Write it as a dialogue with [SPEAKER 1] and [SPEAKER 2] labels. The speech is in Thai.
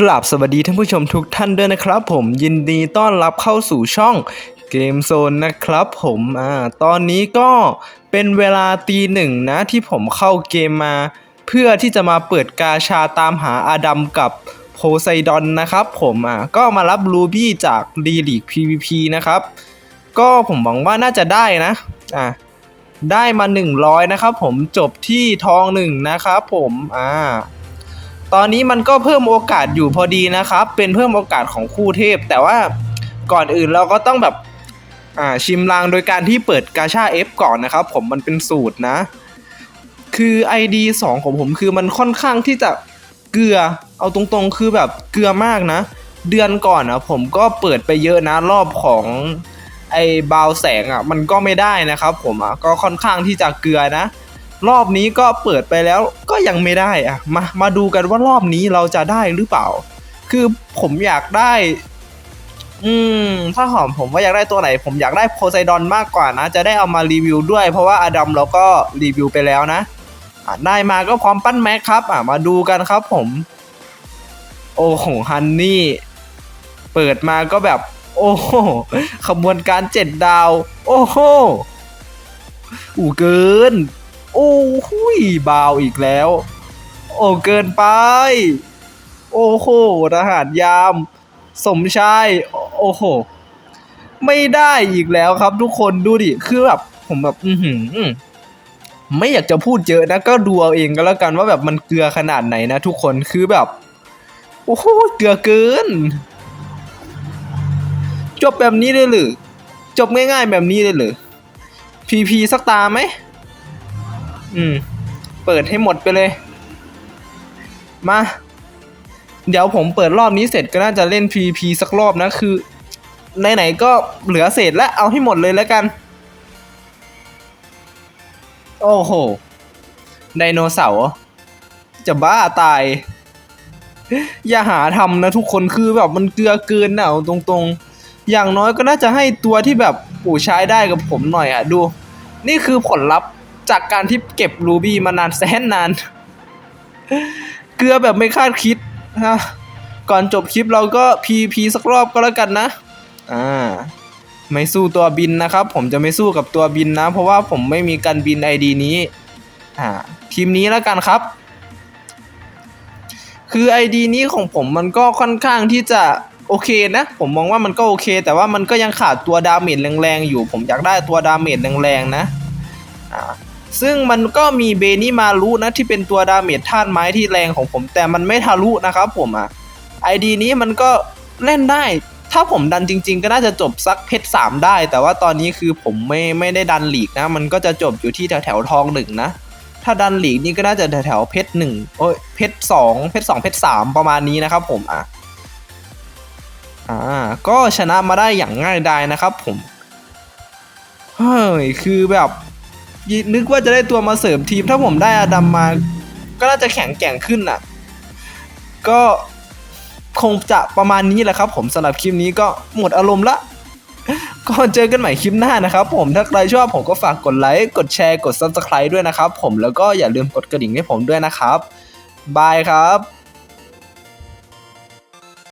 [SPEAKER 1] กราบสวัสดีท่านผู้ชมทุกท่านด้วยนะครับผมยินดีต้อนรับเข้าสู่ช่องเกมโซนนะครับผมอ่าตอนนี้ก็เป็นเวลาตีหนึ่งนะที่ผมเข้าเกมมา เพื่อที่จะมาเปิดกาชาตามหาอาดัมกับโพไซดอนนะครับผมอ่าก็มารับรูบี้จากดีลีก PVP นะครับ ก็ผมหวังว่าน่าจะได้นะอ่าได้มา 100 นะครับผมจบที่ทองหนึ่งนะครับผมอ่า ตอนนี้มันก็เพิ่มโอกาสอยู่พอดีนะครับ เป็นเพิ่มโอกาสของคู่เทพ แต่ว่าก่อนอื่นเราก็ต้องแบบอ่าชิมลางโดยการที่เปิดกาชา F ก่อนนะครับ ผมมันเป็นสูตรนะ คือ ID 2 ของผมคือมันค่อนข้างที่จะเกลือเอาตรงๆ คือแบบเกลือมากนะ เดือนก่อนอะผมก็เปิดไปเยอะนะรอบของไอ้บาวแสงอะมันก็ไม่ได้นะครับ ผมอะก็ค่อนข้างที่จะเกลือนะ รอบนี้ก็เปิดไปแล้ว ยังไม่ได้อะมามาดูกันว่ารอบนี้เราจะได้หรือเปล่า คือผมอยากได้ อืม ถ้าหอมผมว่าอยากได้ตัวไหน ผมอยากได้โพไซดอนมากกว่านะ จะได้เอามารีวิวด้วย เพราะว่าอดัมเราก็รีวิวไปแล้วนะะได้มาก็พร้อมปั้นแม็กครับอะมาดูกันครับผม โอ้โหฮันนี่เปิดมาก็แบบ โอ้โหขบวนการเจ็ดดาว โอ้โหอูเกิน โอ้หุยบาวอีกแล้ว โอ้เกินไป โอ้โหทหารยาม สมชาย โอ้โห ไม่ได้อีกแล้วครับทุกคนดูดิ คือแบบผมแบบ อือหือ ไม่อยากจะพูดเยอะนะ ก็ดูเอาเองก็แล้วกันว่าแบบมันเกลือขนาดไหนนะทุกคน คือแบบ โอ้โห เกลือเกิน จบแบบนี้เลยหรือ จบง่ายๆแบบนี้เลยหรือพีพีสักตาไหม อืม เปิดให้หมดไปเลย มา เดี๋ยวผมเปิดรอบนี้เสร็จก็น่าจะเล่น PVP สักรอบนะ คือไหนๆก็เหลือเศษแล้วเอาให้หมดเลยแล้วกัน โอ้โห ไดโนเสาร์จะบ้าตาย อย่าหาทำนะทุกคนคือแบบมันเกลือเกินนะเอาตรงๆ อย่างน้อยก็น่าจะให้ตัวที่แบบปู่ใช้ได้กับผมหน่อยอะดู นี่คือผลลัพธ์ จากการที่เก็บรูบี้มานานแสนนาน เกลือแบบไม่คาดคิดฮะก่อนจบคลิปเราก็พีพีสักรอบก็แล้วกันนะ อ่า ไม่สู้ตัวบินนะครับ ผมจะไม่สู้กับตัวบินนะ เพราะว่าผมไม่มีการบินไอดีนี้ อ่า ทีมนี้แล้วกันครับ คือ ID นี้ของผมมันก็ค่อนข้างที่จะโอเคนะ ผมมองว่ามันก็โอเค แต่ว่ามันก็ยังขาดตัวดาเมจแรงๆอยู่ ผมอยากได้ตัวดาเมจแรงๆนะ อ่า ซึ่งมันก็มีเบนิมารุนะที่เป็นตัวดาเมจธาตุไม้ที่แรงของผม แต่มันไม่ทะลุนะครับผมอะ ID นี้มันก็เล่นได้ ถ้าผมดันจริง ๆ ก็น่าจะจบสักเพชรสามได้ แต่ว่าตอนนี้คือผมไม่ไม่ได้ดันหลีกนะ มันก็จะจบอยู่ที่แถวแถวทองหนึ่งนะถ้าดันหลีกนี่ก็น่าจะแถวแถวเพชรหนึ่งโอ้ยเพชรสองเพชรสองเพชรสามประมาณนี้นะครับผมอะอ่าก็ชนะมาได้อย่างง่ายดายนะครับผมเฮ้ยคือแบบ นึกว่าจะได้ตัวมาเสริมทีม ถ้าผมได้อาดัมมา ก็น่าจะแข็งแกร่งขึ้นน่ะ ก็คงจะประมาณนี้แหละครับ ผมสำหรับคลิปนี้ก็หมดอารมณ์ละก็เจอกันใหม่คลิปหน้านะครับ ผมถ้าใครชอบผมก็ฝากกดไลค์กดแชร์กด Subscribe ด้วยนะครับ ผมแล้วก็อย่าลืมกดกระดิ่งให้ผมด้วยนะครับบายครับ